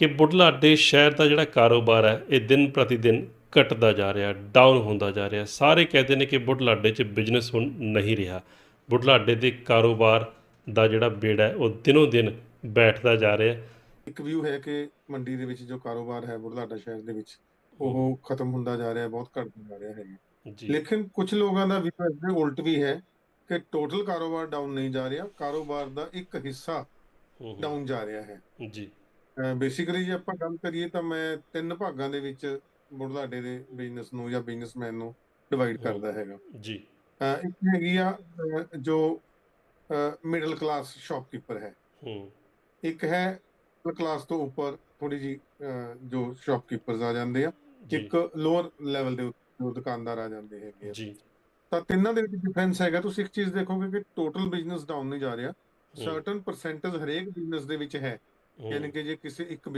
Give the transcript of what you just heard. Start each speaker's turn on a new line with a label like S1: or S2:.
S1: ਕਿ ਬੁਢਲਾਡੇ ਸ਼ਹਿਰ ਦਾ ਜਿਹੜਾ ਕਾਰੋਬਾਰ ਹੈ ਇਹ ਦਿਨ ਪ੍ਰਤੀ ਦਿਨ ਘਟਦਾ ਜਾ ਰਿਹਾ ਡਾਊਨ ਹੁੰਦਾ ਜਾ ਰਿਹਾ। ਸਾਰੇ ਕਹਿੰਦੇ ਨੇ ਕਿ ਬੁਢਲਾਡੇ 'ਚ ਬਿਜ਼ਨਸ ਹੁਣ ਨਹੀਂ ਰਿਹਾ। ਬੁਢਲਾਡੇ ਦੇ ਕਾਰੋਬਾਰ ਦਾ ਜਿਹੜਾ ਬੇੜਾ ਹੈ ਉਹ ਦਿਨੋਂ ਦਿਨ ਬੈਠਦਾ ਜਾ ਰਿਹਾ।
S2: ਇੱਕ ਵਿਊ ਹੈ ਕਿ ਮੰਡੀ ਦੇ ਵਿੱਚ ਜੋ ਕਾਰੋਬਾਰ ਹੈ ਬੁਢਲਾਡਾ ਸ਼ਹਿਰ ਦੇ ਵਿੱਚ ਉਹ ਖਤਮ ਹੁੰਦਾ ਜਾ ਰਿਹਾ ਬਹੁਤ ਘਟਦਾ ਜਾ ਰਿਹਾ ਹੈ।
S1: ਜੀ।
S2: ਲੇਕਿਨ ਕੁਝ ਲੋਕਾਂ ਦਾ ਵਿਊ ਇਸ ਦੇ ਉਲਟ ਵੀ ਹੈ ਕਿ ਟੋਟਲ ਕਾਰੋਬਾਰ ਡਾਊਨ ਨਹੀਂ ਜਾ ਰਿਹਾ ਕਾਰੋਬਾਰ ਦਾ ਇੱਕ ਹਿੱਸਾ ਡਾਊਨ ਜਾ ਰਿਹਾ ਹੈ।
S1: ਜੀ।
S2: ਬੇਸਿਕਲੀ ਜੇ ਆਪਾਂ ਗੱਲ ਕਰੀਏ ਤਾਂ ਮੈਂ ਤਿੰਨ ਭਾਗਾਂ ਦੇ ਵਿੱਚ ਬੁਢਲਾਡੇ ਦੇ ਬਿਜ਼ਨਸ ਨੂੰ ਜਾਂ ਬਿਜ਼ਨਸਮੈਨ ਨੂੰ ਡਿਵਾਈਡ। ਕਰਦਾ ਹੈਗਾ।
S1: ਜੀ।
S2: ਇੱਕ ਹੈਗੀ ਆ ਜੋ ਮਿਡਲ ਕਲਾਸ ਸ਼ਾਪਕੀਪਰ ਹੈ।
S1: ਹੂੰ।
S2: ਇੱਕ ਹੈ ਮਿਡਲ ਕਲਾਸ ਤੋਂ ਉੱਪਰ ਥੋੜੀ ਜੀ ਜੋ ਸ਼ਾਪਕੀਪਰਸ ਆ ਜਾਂਦੇ ਆ ਇੱਕ ਲੋਅਰ ਲੈਵਲ ਦੇ ਦੁਕਾਨਦਾਰ ਆ ਜਾਂਦੇ ਹੈਗੇ ਆ।
S1: ਜੀ।
S2: ਤਾਂ ਤਿੰਨਾਂ ਦੇ ਵਿੱਚ ਡਿਫਰੈਂਸ ਹੈਗਾ। ਤੁਸੀਂ ਇੱਕ ਚੀਜ਼ ਦੇਖੋਗੇ ਕਿ ਟੋਟਲ ਬਿਜ਼ਨਸ ਡਾਊਨ ਨਹੀਂ ਜਾ ਰਿਹਾ। ਸਰਟਨ ਪਰਸੈਂਟੇਜ ਹਰੇਕ ਬਿਜ਼ਨਸ ਦੇ ਵਿੱਚ
S1: ਹੂੰ,
S2: ਯਾਨੀ ਕਿ ਜੇ ਕਿਸੇ ਇੱਕ